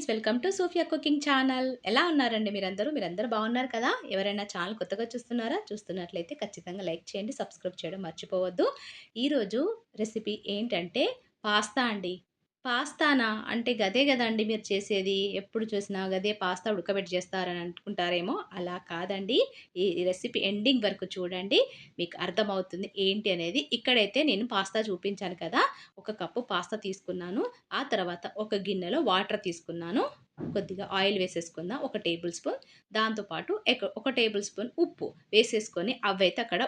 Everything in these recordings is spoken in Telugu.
Friends welcome to Sufiya cooking channel. ఎలా ఉన్నారండి మీరందరూ? మీరందరూ బాగున్నారు కదా? ఎవరైనా ఛానల్ కొత్తగా చూస్తున్నారా? చూస్తున్నట్లయితే ఖచ్చితంగా లైక్ చేయండి సబ్స్క్రైబ్ చేయడం మర్చిపోవద్దు. ఈరోజు రెసిపీ ఏంటంటే పాస్తా అండి. పాస్తానా? అంటే గదే కదండి మీరు చేసేది? ఎప్పుడు చూసినా గదే పాస్తా ఉడకబెట్టి చేస్తారని అనుకుంటారేమో? అలా కాదండి. ఈ రెసిపీ ఎండింగ్ వరకు చూడండి. మీకు అర్థమవుతుంది ఏంటి అనేది. ఇక్కడైతే నేను పాస్తా చూపించాను కదా. ఒక కప్పు పాస్తా తీసుకున్నాను. ఆ తర్వాత ఒక గిన్నెలో వాటర్ తీసుకున్నాను. కొద్దిగా ఆయిల్ వేసేసుకుందాం. ఒక టేబుల్ స్పూన్. దాంతోపాటు ఒక టేబుల్ స్పూన్ ఉప్పు వేసేసుకొని అవైతే అక్కడ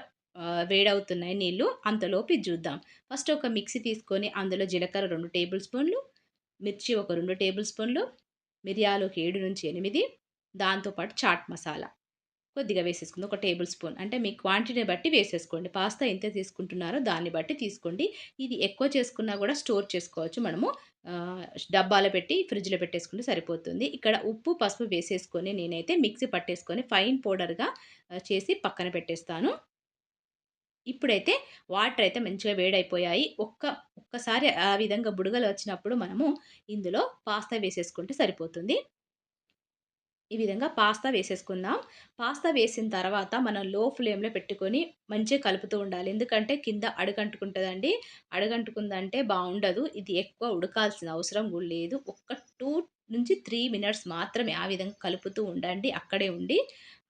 వేడవుతున్నాయి నీళ్ళు అంతలోపు చూద్దాం. ఫస్ట్ ఒక మిక్సీ తీసుకొని అందులో జీలకర్ర రెండు టేబుల్ స్పూన్లు మిర్చి ఒక రెండు టేబుల్ స్పూన్లు మిరియాలు ఒక ఏడు నుంచి ఎనిమిది దాంతోపాటు చాట్ మసాలా కొద్దిగా వేసేసుకుంది. ఒక టేబుల్ స్పూన్. అంటే మీ క్వాంటిటీని బట్టి వేసేసుకోండి. పాస్తా ఎంత తీసుకుంటున్నారో దాన్ని బట్టి తీసుకోండి. ఇది ఎక్కువ చేసుకున్నా కూడా స్టోర్ చేసుకోవచ్చు మనము. డబ్బాలో పెట్టి ఫ్రిడ్జ్లో పెట్టేసుకుంటే సరిపోతుంది. ఇక్కడ ఉప్పు పసుపు వేసేసుకొని నేనైతే మిక్సీ పట్టేసుకొని ఫైన్ పౌడర్గా చేసి పక్కన పెట్టేస్తాను. ఇప్పుడైతే వాటర్ అయితే మంచిగా వేడైపోయాయి. ఒక్క ఒక్కసారి ఆ విధంగా బుడగలు వచ్చినప్పుడు మనము ఇందులో పాస్తా వేసేసుకుంటే సరిపోతుంది. ఈ విధంగా పాస్తా వేసేసుకుందాం. పాస్తా వేసిన తర్వాత మనం లో ఫ్లేమ్లో పెట్టుకొని మంచిగా కలుపుతూ ఉండాలి. ఎందుకంటే కింద అడుగంటుకుంటుందండి. అడుగంటుకుందంటే బాగుండదు. ఇది ఎక్కువ ఉడకాల్సిన అవసరం కూడా లేదు. ఒక్క టూ నుంచి త్రీ మినిట్స్ మాత్రమే ఆ విధంగా కలుపుతూ ఉండండి అక్కడే ఉండి.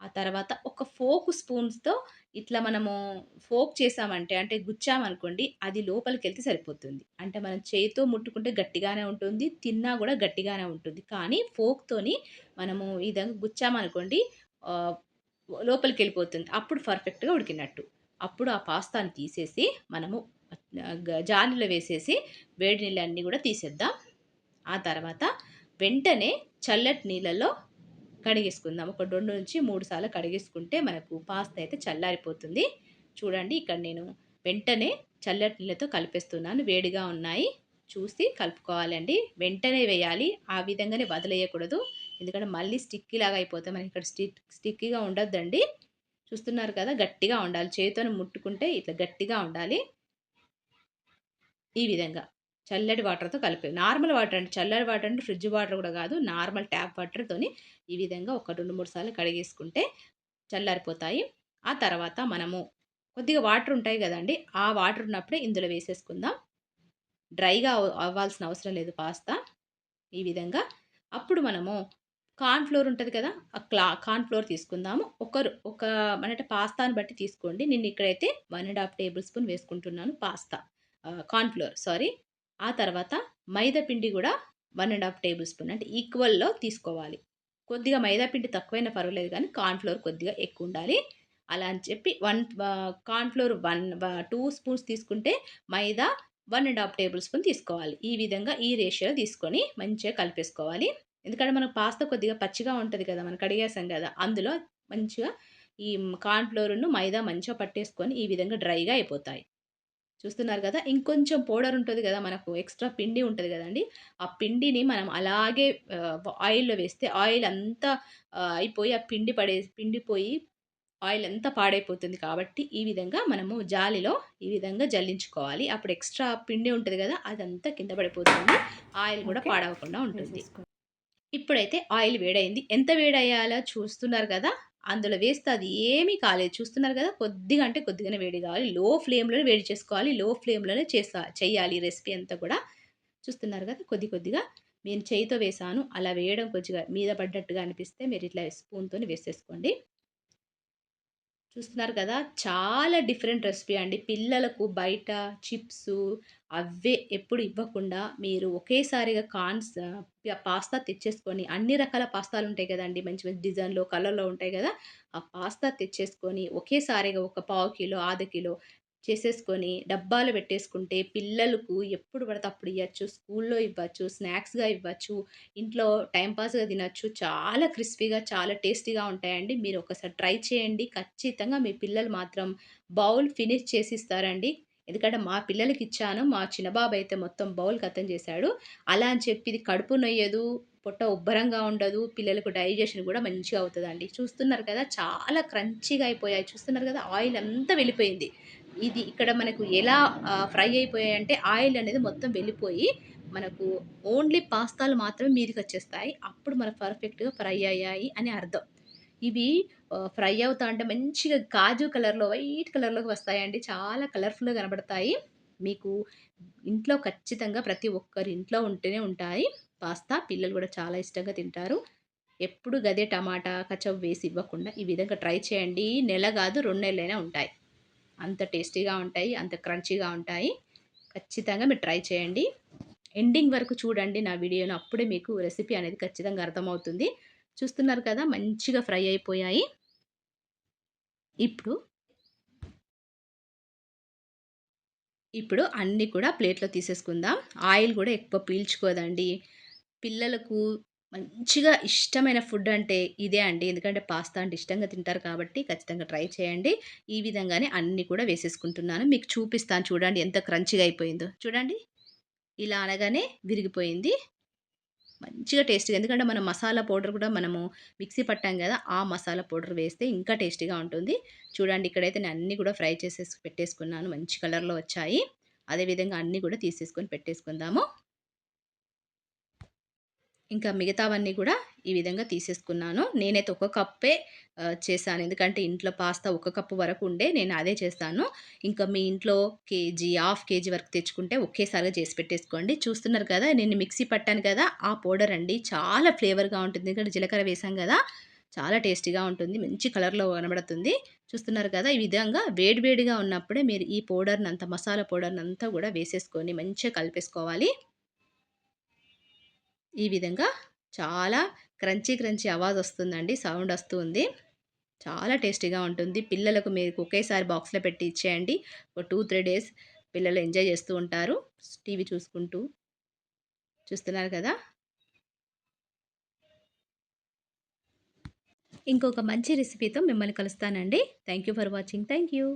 ఆ తర్వాత ఒక ఫోక్ స్పూన్స్తో ఇట్లా మనము ఫోక్ చేసామంటే అంటే గుచ్చామనుకోండి అది లోపలికి వెళ్తే సరిపోతుంది. అంటే మనం చేతితో ముట్టుకుంటే గట్టిగానే ఉంటుంది తిన్నా కూడా గట్టిగానే ఉంటుంది. కానీ ఫోక్తోని మనము ఈ విధంగా గుచ్చామనుకోండి లోపలికి వెళ్ళిపోతుంది అప్పుడు పర్ఫెక్ట్గా ఉడికినట్టు. అప్పుడు ఆ పాస్తాని తీసేసి మనము జాలీలో వేసేసి వేడి నీళ్ళన్నీ కూడా తీసేద్దాం. ఆ తర్వాత వెంటనే చల్లటి నీళ్ళలో కడిగేసుకుందాం. ఒక రెండు నుంచి మూడు సార్లు కడిగేసుకుంటే మనకు పాస్తా అయితే చల్లారిపోతుంది. చూడండి ఇక్కడ నేను వెంటనే చల్లటి నీళ్ళతో కలిపేస్తున్నాను. వేడిగా ఉన్నాయి. చూసి కలుపుకోవాలండి. వెంటనే వేయాలి. ఆ విధంగానే వదిలేయకూడదు. ఎందుకంటే మళ్ళీ స్టిక్కీ లాగా అయిపోతే మనకి ఇక్కడ స్టిక్ స్టిక్కీగా ఉండొద్దండి. చూస్తున్నారు కదా గట్టిగా ఉండాలి. చేతితో ముట్టుకుంటే ఇట్లా గట్టిగా ఉండాలి. ఈ విధంగా. చల్లటి వాటర్తో కలిపి. నార్మల్ వాటర్ అంటే చల్లటి వాటర్ అంటే ఫ్రిడ్జ్ వాటర్ కూడా కాదు నార్మల్ ట్యాప్ వాటర్తోని ఈ విధంగా ఒక రెండు మూడు సార్లు కడిగేసుకుంటే చల్లారిపోతాయి. ఆ తర్వాత మనము కొద్దిగా వాటర్ ఉంటాయి కదండి ఆ వాటర్ ఉన్నప్పుడే ఇందులో వేసేసుకుందాం. డ్రైగా అవ్వాల్సిన అవసరం లేదు పాస్తా. ఈ విధంగా అప్పుడు మనము కార్న్ ఫ్లోర్ ఉంటుంది కదా ఆ క్లా కార్న్ ఫ్లోర్ తీసుకుందాము. ఒకరు ఒక అంటే పాస్తాను బట్టి తీసుకోండి. నేను ఇక్కడైతే one and half table spoon వేసుకుంటున్నాను పాస్తా కార్న్ ఫ్లోర్ సారీ. ఆ తర్వాత మైదా పిండి కూడా one and half table spoon అంటే ఈక్వల్లో తీసుకోవాలి. కొద్దిగా మైదా పిండి తక్కువైనా పర్వాలేదు కానీ కార్న్ఫ్లోర్ కొద్దిగా ఎక్కువ ఉండాలి. అలా అని చెప్పి one cornflour one two spoons తీసుకుంటే maida one and half table spoon తీసుకోవాలి. ఈ విధంగా ఈ రేషియోలో తీసుకొని మంచిగా కలిపేసుకోవాలి. ఎందుకంటే మనకు పాస్తా కొద్దిగా పచ్చిగా ఉంటుంది కదా మనం కడిగేసాం కదా అందులో మంచిగా ఈ కార్న్ఫ్లోర్ను మైదా మంచిగా పట్టేసుకొని ఈ విధంగా డ్రైగా అయిపోతాయి. చూస్తున్నారు కదా ఇంకొంచెం పౌడర్ ఉంటుంది కదా మనకు ఎక్స్ట్రా పిండి ఉంటుంది కదండి. ఆ పిండిని మనం అలాగే ఆయిల్లో వేస్తే ఆయిల్ అంతా అయిపోయి ఆ పిండి పడే పిండిపోయి ఆయిల్ అంతా పాడైపోతుంది కాబట్టి ఈ విధంగా మనము జాలిలో ఈ విధంగా జల్లించుకోవాలి. అప్పుడు ఎక్స్ట్రా పిండి ఉంటుంది కదా అదంతా కింద పడిపోతుంది. ఆయిల్ కూడా పాడవకుండా ఉంటుంది. ఇప్పుడైతే ఆయిల్ వేడైంది. ఎంత వేడయ్యాలో చూస్తున్నారు కదా అందులో వేస్తే అది ఏమీ కాలేదు. చూస్తున్నారు కదా కొద్దిగా అంటే కొద్దిగానే వేడి కావాలి. లో ఫ్లేమ్లోనే వేడి చేసుకోవాలి. లో ఫ్లేమ్లోనే చేస్తా చేయాలి రెసిపీ అంతా కూడా. చూస్తున్నారు కదా కొద్ది కొద్దిగా నేను చేయితో వేసాను. అలా వేయడం కొద్దిగా మీద పడ్డట్టుగా అనిపిస్తే మీరు ఇట్లా స్పూన్తో వేసేసుకోండి. చూస్తున్నారు కదా చాలా డిఫరెంట్ రెసిపీ అండి. పిల్లలకు బయట చిప్స్ అవే ఎప్పుడు ఇవ్వకుండా మీరు ఒకేసారిగా కాన్స్ పాస్తా తెచ్చేసుకొని అన్ని రకాల పాస్తాలు ఉంటాయి కదండి. మంచి మంచి డిజైన్లో కలర్లో ఉంటాయి కదా. ఆ పాస్తా తెచ్చేసుకొని ఒకేసారిగా ఒక పావు కిలో ఆధ కిలో చేసేసుకొని డబ్బాలు పెట్టేసుకుంటే పిల్లలకు ఎప్పుడు పడితే అప్పుడు ఇవ్వచ్చు స్కూల్లో ఇవ్వచ్చు స్నాక్స్గా ఇవ్వచ్చు ఇంట్లో టైంపాస్గా తినచ్చు. చాలా క్రిస్పీగా చాలా టేస్టీగా ఉంటాయండి. మీరు ఒకసారి ట్రై చేయండి. ఖచ్చితంగా మీ పిల్లలు మాత్రం బౌల్ ఫినిష్ చేసి ఇస్తారండి ఎందుకంటే మా పిల్లలకి ఇచ్చాను. మా చిన్నబాబు అయితే మొత్తం బౌల్ కథం చేశాడు. అలా అని చెప్పి ఇది కడుపు నొయ్యదు పొట్ట ఉబ్బరంగా ఉండదు పిల్లలకు డైజెషన్ కూడా మంచిగా అవుతుందండి. చూస్తున్నారు కదా చాలా క్రంచిగా అయిపోయాయి. చూస్తున్నారు కదా ఆయిల్ అంతా వెళ్ళిపోయింది. ఇది ఇక్కడ మనకు ఎలా ఫ్రై అయిపోయాయి అంటే ఆయిల్ అనేది మొత్తం వెళ్ళిపోయి మనకు ఓన్లీ పాస్తాలు మాత్రమే మీదకి వచ్చేస్తాయి. అప్పుడు మనకు పర్ఫెక్ట్గా ఫ్రై అయ్యాయి అని అర్థం. ఇవి ఫ్రై అవుతా అంటే మంచిగా కాజు కలర్లో వైట్ కలర్లోకి వస్తాయండి. చాలా కలర్ఫుల్గా కనబడతాయి. మీకు ఇంట్లో ఖచ్చితంగా ప్రతి ఒక్కరి ఇంట్లో ఉంటేనే ఉంటాయి. పాస్తా పిల్లలు కూడా చాలా ఇష్టంగా తింటారు. ఎప్పుడు గదే టమాటా కచవ్ వేసి ఇవ్వకుండా ఈ విధంగా ట్రై చేయండి. నెల కాదు రెండు నెలలైనా ఉంటాయి. అంత టేస్టీగా ఉంటాయి అంత క్రంచీగా ఉంటాయి. ఖచ్చితంగా మీరు ట్రై చేయండి. ఎండింగ్ వరకు చూడండి నా వీడియోను అప్పుడే మీకు రెసిపీ అనేది ఖచ్చితంగా అర్థమవుతుంది. చూస్తున్నారు కదా మంచిగా ఫ్రై అయిపోయాయి. ఇప్పుడు ఇప్పుడు అన్నీ కూడా ప్లేట్లో తీసేసుకుందాం. ఆయిల్ కూడా ఎక్కువ పీల్చుకోదండి. పిల్లలకు మంచిగా ఇష్టమైన ఫుడ్ అంటే ఇదే అండి. ఎందుకంటే పాస్తా అంటే ఇష్టంగా తింటారు కాబట్టి ఖచ్చితంగా ట్రై చేయండి. ఈ విధంగానే అన్నీ కూడా వేసేసుకుంటున్నాను. మీకు చూపిస్తాను చూడండి ఎంత క్రంచిగా అయిపోయిందో. చూడండి. ఇలా అనగానే విరిగిపోయింది. మంచిగా టేస్టీగా ఎందుకంటే మనం మసాలా పౌడర్ కూడా మనము మిక్సీ పట్టాం కదా ఆ మసాలా పౌడర్ వేస్తే ఇంకా టేస్టీగా ఉంటుంది. చూడండి ఇక్కడైతే నేను అన్నీ కూడా ఫ్రై చేసేసి పెట్టేసుకున్నాను. మంచి కలర్లో వచ్చాయి. అదేవిధంగా అన్నీ కూడా తీసేసుకొని పెట్టేసుకుందాము. ఇంకా మిగతావన్నీ కూడా ఈ విధంగా తీసేసుకున్నాను. నేనైతే ఒక కప్పే చేశాను. ఎందుకంటే ఇంట్లో పాస్తా ఒక కప్పు వరకు ఉండే నేను అదే చేస్తాను. ఇంకా మీ ఇంట్లో కేజీ హాఫ్ కేజీ వరకు తెచ్చుకుంటే ఒకేసారిగా చేసి పెట్టేసుకోండి. చూస్తున్నారు కదా నేను మిక్సీ పట్టాను కదా ఆ పౌడర్ అండి చాలా ఫ్లేవర్గా ఉంటుంది. ఎందుకంటే జీలకర్ర వేసాం కదా చాలా టేస్టీగా ఉంటుంది. మంచి కలర్లో కనబడుతుంది. చూస్తున్నారు కదా ఈ విధంగా వేడివేడిగా ఉన్నప్పుడే మీరు ఈ పౌడర్ని అంతా మసాలా పౌడర్ని అంతా కూడా వేసేసుకొని మంచిగా కలిపేసుకోవాలి. ఈ విధంగా చాలా క్రంచీ క్రంచీ అవాజ్ వస్తుందండి సౌండ్ వస్తుంది. చాలా టేస్టీగా ఉంటుంది. పిల్లలకు మీరు ఒకేసారి బాక్స్లో పెట్టి ఇచ్చేయండి. ఒక టూ త్రీ డేస్ పిల్లలు ఎంజాయ్ చేస్తూ ఉంటారు. టీవీ చూసుకుంటూ చూస్తున్నారు కదా? ఇంకొక మంచి రెసిపీతో మిమ్మల్ని కలుస్తానండి. Thank you for watching. Thank you